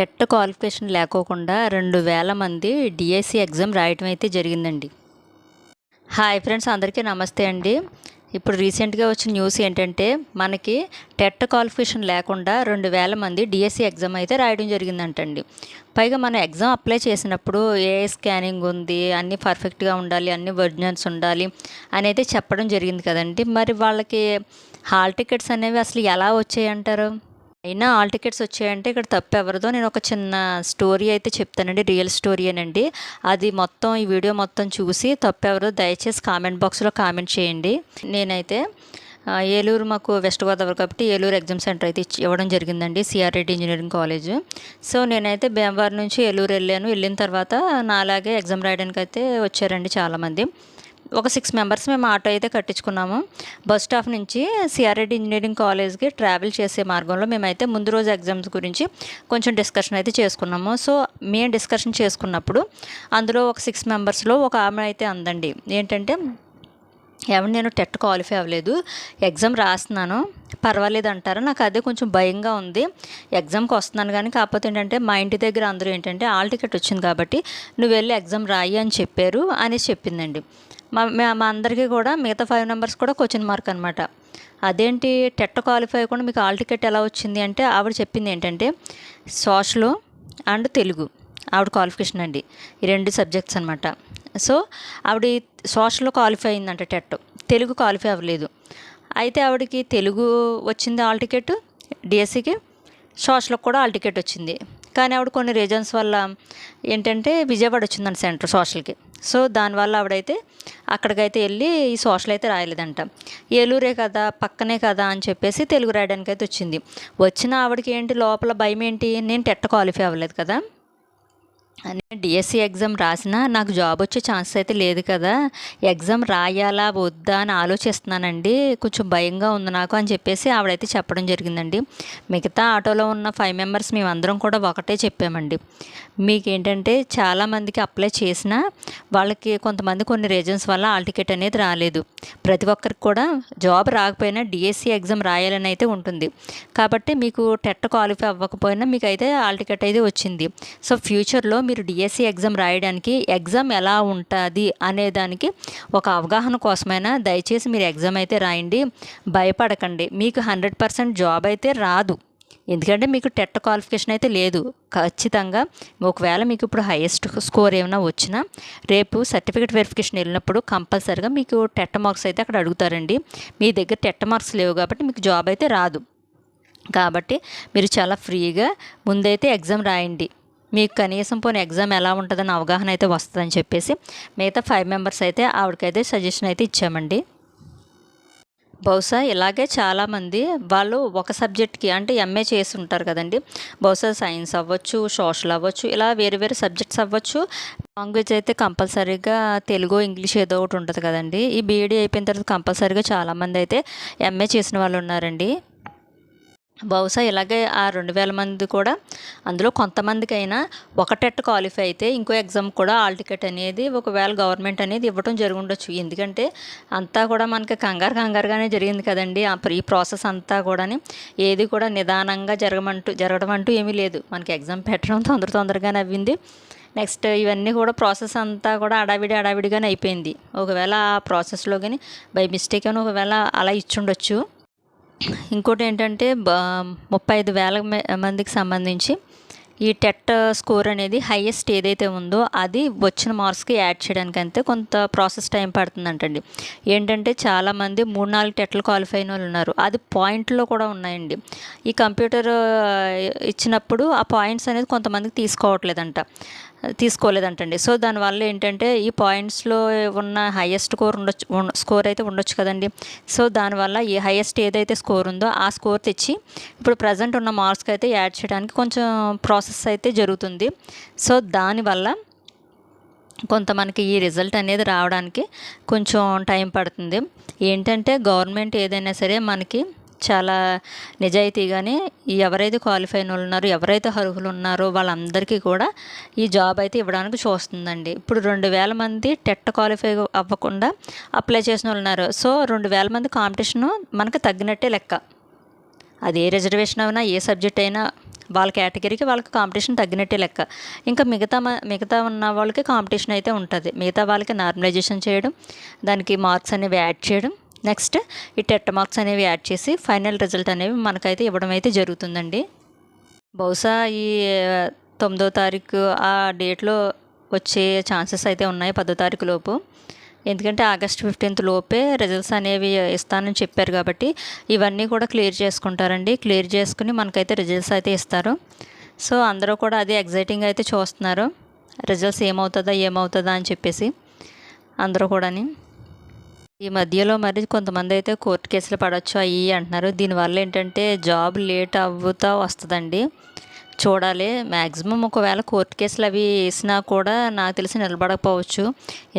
TET qualification లేకోకుండా రెండు వేల మంది డిఎస్సి ఎగ్జామ్ రాయటం అయితే జరిగిందండి. హాయ్ ఫ్రెండ్స్ అందరికీ నమస్తే అండి. ఇప్పుడు రీసెంట్గా వచ్చిన న్యూస్ ఏంటంటే మనకి టెట్ క్వాలిఫికేషన్ లేకుండా రెండు వేల మంది డిఎస్సి ఎగ్జామ్ అయితే రాయడం జరిగిందంటండి. పైగా మనం ఎగ్జామ్ అప్లై చేసినప్పుడు ఏ స్కానింగ్ ఉంది అన్నీ పర్ఫెక్ట్గా ఉండాలి అన్ని ఒరిజినల్స్ ఉండాలి అనేది చెప్పడం జరిగింది కదండి. మరి వాళ్ళకి హాల్ టికెట్స్ అనేవి అసలు ఎలా వచ్చాయి అంటారు? అయినా ఆల్ టికెట్స్ వచ్చాయంటే ఇక్కడ తప్పు ఎవరిదో నేను ఒక చిన్న స్టోరీ అయితే చెప్తానండి. రియల్ స్టోరీ అనండి. అది మొత్తం ఈ వీడియో మొత్తం చూసి తప్పు ఎవరిదో దయచేసి కామెంట్ బాక్స్లో కామెంట్ చేయండి. నేనైతే ఏలూరు మాకు వెస్ట్ గోదావరి కాబట్టి ఏలూరు ఎగ్జామ్ సెంటర్ అయితే ఇచ్చి- ఇవ్వడం జరిగిందండి CR Reddy engineering college. So నేనైతే భీమవరం నుంచి ఏలూరు వెళ్ళాను. వెళ్ళిన తర్వాత నాలాగే ఎగ్జామ్ రాయడానికి అయితే వచ్చారండి చాలామంది. ఒక సిక్స్ మెంబర్స్ మేము ఆటో అయితే కట్టించుకున్నాము. బస్ స్టాప్ నుంచి సిఆర్రెడ్డి ఇంజనీరింగ్ కాలేజ్కి ట్రావెల్ చేసే మార్గంలో మేమైతే ముందు రోజు ఎగ్జామ్స్ గురించి కొంచెం డిస్కషన్ అయితే చేసుకున్నాము. సో మేము డిస్కషన్ చేసుకున్నప్పుడు అందులో ఒక సిక్స్ మెంబర్స్లో ఒక ఆమె అయితే అందండి. ఏంటంటే ఏమన్నా నేను టెట్ క్వాలిఫై అవ్వలేదు. ఎగ్జామ్ రాస్తున్నాను. పర్వాలేదు అంటారు. నాకు అదే కొంచెం భయంగా ఉంది. ఎగ్జామ్కి వస్తున్నాను కానీ కాకపోతే ఏంటంటే మా ఇంటి దగ్గర అందరూ ఏంటంటే ఆల్ టికెట్ వచ్చింది కాబట్టి నువ్వు వెళ్ళి ఎగ్జామ్ రాయి అని చెప్పారు అనేసి చెప్పిందండి. మా మా- అందరికీ కూడా మిగతా ఫైవ్ నెంబర్స్ కూడా క్వశ్చన్ మార్క్ అనమాట అదేంటి టెట్ క్వాలిఫై అవ్వకుండా మీకు ఆల్ టికెట్ ఎలా వచ్చింది అంటే ఆవిడ చెప్పింది ఏంటంటే సోషల్ అండ్ తెలుగు ఆవిడ క్వాలిఫికేషన్ అండి. ఈ రెండు సబ్జెక్ట్స్ అనమాట సో ఆవిడ సోషల్లో క్వాలిఫై అయిందంట టెట్ తెలుగు క్వాలిఫై అవ్వలేదు. అయితే ఆవిడకి తెలుగు వచ్చింది ఆల్ టికెట్ డిఎస్సికి సోషల్కి కూడా ఆల్ టికెట్ వచ్చింది. కానీ ఆవిడ కొన్ని రీజన్స్ వల్ల ఏంటంటే విజయవాడ వచ్చిందండి సెంటర్ సోషల్కి. సో దానివల్ల ఆవిడైతే అక్కడికైతే వెళ్ళి ఈ సోషల్ అయితే రాయలేదంట. ఏలూరే కదా పక్కనే కదా అని చెప్పేసి తెలుగు రాయడానికి అయితే వచ్చింది. వచ్చిన ఆవిడకి ఏంటి లోపల భయం ఏంటి? నేను టెట్ క్వాలిఫై అవ్వలేదు కదా. నేను డిఎస్సి ఎగ్జామ్ రాసినా నాకు జాబ్ వచ్చే ఛాన్స్ అయితే లేదు కదా. ఎగ్జామ్ రాయాలా వద్దా అని ఆలోచిస్తున్నానండి. కొంచెం భయంగా ఉంది నాకు అని చెప్పేసి ఆవిడైతే చెప్పడం జరిగిందండి. మిగతా ఆటోలో ఉన్న ఫైవ్ మెంబర్స్ మేమందరం కూడా ఒకటే చెప్పామండి. మీకు ఏంటంటే చాలామందికి అప్లై చేసినా వాళ్ళకి కొంతమంది కొన్ని రీజన్స్ వల్ల ఆల్ టికెట్ అనేది రాలేదు. ప్రతి ఒక్కరికి కూడా జాబ్ రాకపోయినా డిఎస్సి ఎగ్జామ్ రాయాలని అయితే ఉంటుంది. కాబట్టి మీకు టెట్ క్వాలిఫై అవ్వకపోయినా మీకు అయితే ఆల్ టికెట్ అయితే వచ్చింది. సో ఫ్యూచర్లో మీరు డిఎస్సి ఎగ్జామ్ రాయడానికి ఎగ్జామ్ ఎలా ఉంటుంది అనే దానికి ఒక అవగాహన కోసమైనా దయచేసి మీరు ఎగ్జామ్ అయితే రాయండి. భయపడకండి. మీకు హండ్రెడ్ పర్సెంట్ జాబ్ అయితే రాదు. ఎందుకంటే మీకు టెట్ క్వాలిఫికేషన్ అయితే లేదు. ఖచ్చితంగా ఒకవేళ మీకు ఇప్పుడు హైయెస్ట్ స్కోర్ ఏమైనా వచ్చినా రేపు సర్టిఫికేట్ వెరిఫికేషన్ వెళ్ళినప్పుడు కంపల్సరీగా మీకు టెట్ మార్క్స్ అయితే అక్కడ అడుగుతారండి. మీ దగ్గర టెట్ మార్క్స్ లేవు కాబట్టి మీకు జాబ్ అయితే రాదు. కాబట్టి మీరు చాలా ఫ్రీగా ముందైతే ఎగ్జామ్ రాయండి. మీకు కనీసం పోనీ ఎగ్జామ్ ఎలా ఉంటుందని అవగాహన అయితే వస్తుందని చెప్పేసి మిగతా ఫైవ్ మెంబర్స్ అయితే ఆవిడకైతే సజెషన్ అయితే ఇచ్చామండి. బహుశా ఇలాగే చాలామంది వాళ్ళు ఒక సబ్జెక్ట్కి అంటే ఎంఏ చేసి ఉంటారు కదండి. బహుశా సైన్స్ అవ్వచ్చు సోషల్ అవ్వచ్చు ఇలా వేరు వేరు సబ్జెక్ట్స్ అవ్వచ్చు. లాంగ్వేజ్ అయితే కంపల్సరీగా తెలుగు ఇంగ్లీష్ ఏదో ఒకటి ఉంటుంది కదండి. ఈ బీఈడీ అయిపోయిన తర్వాత కంపల్సరీగా చాలామంది అయితే ఎంఏ చేసిన వాళ్ళు ఉన్నారండి. బహుశా ఇలాగే ఆ రెండు వేల మంది కూడా అందులో కొంతమందికి అయినా ఒక టెట్ క్వాలిఫై అయితే ఇంకో ఎగ్జామ్ కూడా ఆల్ టికెట్ అనేది ఒకవేళ గవర్నమెంట్ అనేది ఇవ్వడం జరుగుండొచ్చు. ఎందుకంటే అంతా కూడా మనకి కంగారు కంగారుగానే జరిగింది కదండి. ఆ ప్రీ ప్రాసెస్ అంతా కూడాని ఏది కూడా నిదానంగా జరగమంటూ జరగడం అంటూ ఏమీ లేదు. మనకి ఎగ్జామ్ పెట్టడం తొందర తొందరగానే అవ్వింది నెక్స్ట్ ఇవన్నీ కూడా ప్రాసెస్ అంతా కూడా అడావిడి అడావిడిగానే అయిపోయింది. ఒకవేళ ఆ ప్రాసెస్లో కానీ బై మిస్టేక్ అని ఒకవేళ అలా ఇచ్చుండొచ్చు. ఇంకోటి ఏంటంటే బ- ముప్పై ఐదు వేల మందికి సంబంధించి ఈ టెట్ స్కోర్ అనేది హైయెస్ట్ ఏదైతే ఉందో అది వచ్చిన మార్క్స్కి యాడ్ చేయడానికి అంతే కొంత ప్రాసెస్ టైం పడుతుందంటండి. ఏంటంటే చాలామంది మూడు నాలుగు టెట్లు క్వాలిఫై అయిన వాళ్ళు ఉన్నారు. అది పాయింట్లో కూడా ఉన్నాయండి. ఈ కంప్యూటర్ ఇచ్చినప్పుడు ఆ పాయింట్స్ అనేది కొంతమందికి తీసుకోవట్లేదంట. తీసుకోలేదంటండి. సో దానివల్ల ఏంటంటే ఈ పాయింట్స్లో ఉన్న హైయెస్ట్ స్కోర్ ఉండొచ్చు స్కోర్ అయితే ఉండొచ్చు కదండి. సో దానివల్ల ఈ హైయెస్ట్ ఏదైతే స్కోర్ ఉందో ఆ స్కోర్ తెచ్చి ఇప్పుడు ప్రజెంట్ ఉన్న మార్క్స్కి అయితే యాడ్ చేయడానికి కొంచెం ప్రాసెస్ అయితే జరుగుతుంది. సో దానివల్ల కొంత మనకి ఈ రిజల్ట్ అనేది రావడానికి కొంచెం టైం పడుతుంది. ఏంటంటే గవర్నమెంట్ ఏదైనా సరే మనకి చాలా నిజాయితీగానే ఎవరైతే క్వాలిఫై ఉన్నారో ఎవరైతే అర్హులు ఉన్నారో వాళ్ళందరికీ కూడా ఈ జాబ్ అయితే ఇవ్వడానికి చూస్తుందండి. ఇప్పుడు రెండు వేల మంది టెట్ క్వాలిఫై అవ్వకుండా అప్లై చేసిన వాళ్ళు ఉన్నారు. సో రెండు వేల మంది కాంపిటీషను మనకు తగ్గినట్టే లెక్క. అది ఏ రిజర్వేషన్ అయినా ఏ సబ్జెక్ట్ అయినా వాళ్ళ కేటగిరీకి వాళ్ళకి కాంపిటీషన్ తగ్గినట్టే లెక్క. ఇంకా మిగతా మ- మిగతా ఉన్న వాళ్ళకి కాంపిటీషన్ అయితే ఉంటుంది. మిగతా వాళ్ళకి నార్మలైజేషన్ చేయడం దానికి మార్క్స్ అనేవి యాడ్ చేయడం నెక్స్ట్ ఈ టెట్ మార్క్స్ అనేవి యాడ్ చేసి ఫైనల్ రిజల్ట్ అనేవి మనకైతే ఇవ్వడం అయితే జరుగుతుందండి. బహుశా ఈ తొమ్మిదో తారీఖు ఆ డేట్లో వచ్చే ఛాన్సెస్ అయితే ఉన్నాయి పదో తారీఖు లోపు. ఎందుకంటే ఆగస్ట్ ఫిఫ్టీన్త్ లోపే రిజల్ట్స్ అనేవి ఇస్తానని చెప్పారు కాబట్టి ఇవన్నీ కూడా క్లియర్ చేసుకుంటారండి. క్లియర్ చేసుకుని మనకైతే రిజల్ట్స్ అయితే ఇస్తారు. సో అందరూ కూడా అదే ఎగ్జైటింగ్ అయితే చూస్తున్నారు. రిజల్ట్స్ ఏమవుతుందా ఏమవుతుందా అని చెప్పేసి అందరూ కూడాని. ఈ మధ్యలో మరి కొంతమంది అయితే కోర్టు కేసులు పడవచ్చు అయ్యి అంటున్నారు. దీనివల్ల ఏంటంటే జాబ్ లేట్ అవ్వుతా వస్తుందండి. చూడాలి. మ్యాక్సిమం ఒకవేళ కోర్టు కేసులు అవి వేసినా కూడా నాకు తెలిసి నిలబడకపోవచ్చు.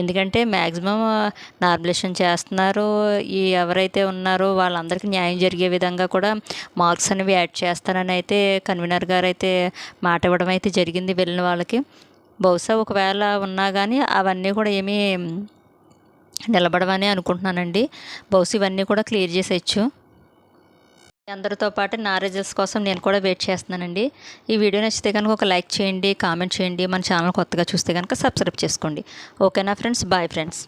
ఎందుకంటే మ్యాక్సిమం నార్మలేషన్ చేస్తున్నారు. ఈ ఎవరైతే ఉన్నారో వాళ్ళందరికీ న్యాయం జరిగే విధంగా కూడా మార్క్స్ అనేవి యాడ్ చేస్తానని అయితే కన్వీనర్ గారు అయితే మాట ఇవ్వడం అయితే జరిగింది వెళ్ళిన వాళ్ళకి. బహుశా ఒకవేళ ఉన్నా కానీ అవన్నీ కూడా ఏమీ నిలబడవని అనుకుంటున్నానండి. బహుశా ఇవన్నీ కూడా క్లియర్ చేసేయచ్చు. అందరితో పాటు నా రిజల్ట్స్ కోసం నేను కూడా వెయిట్ చేస్తున్నానండి. ఈ వీడియో నచ్చితే కనుక ఒక లైక్ చేయండి కామెంట్ చేయండి. మన ఛానల్ కొత్తగా చూస్తే కనుక సబ్స్క్రైబ్ చేసుకోండి. ఓకేనా ఫ్రెండ్స్? Bye friends.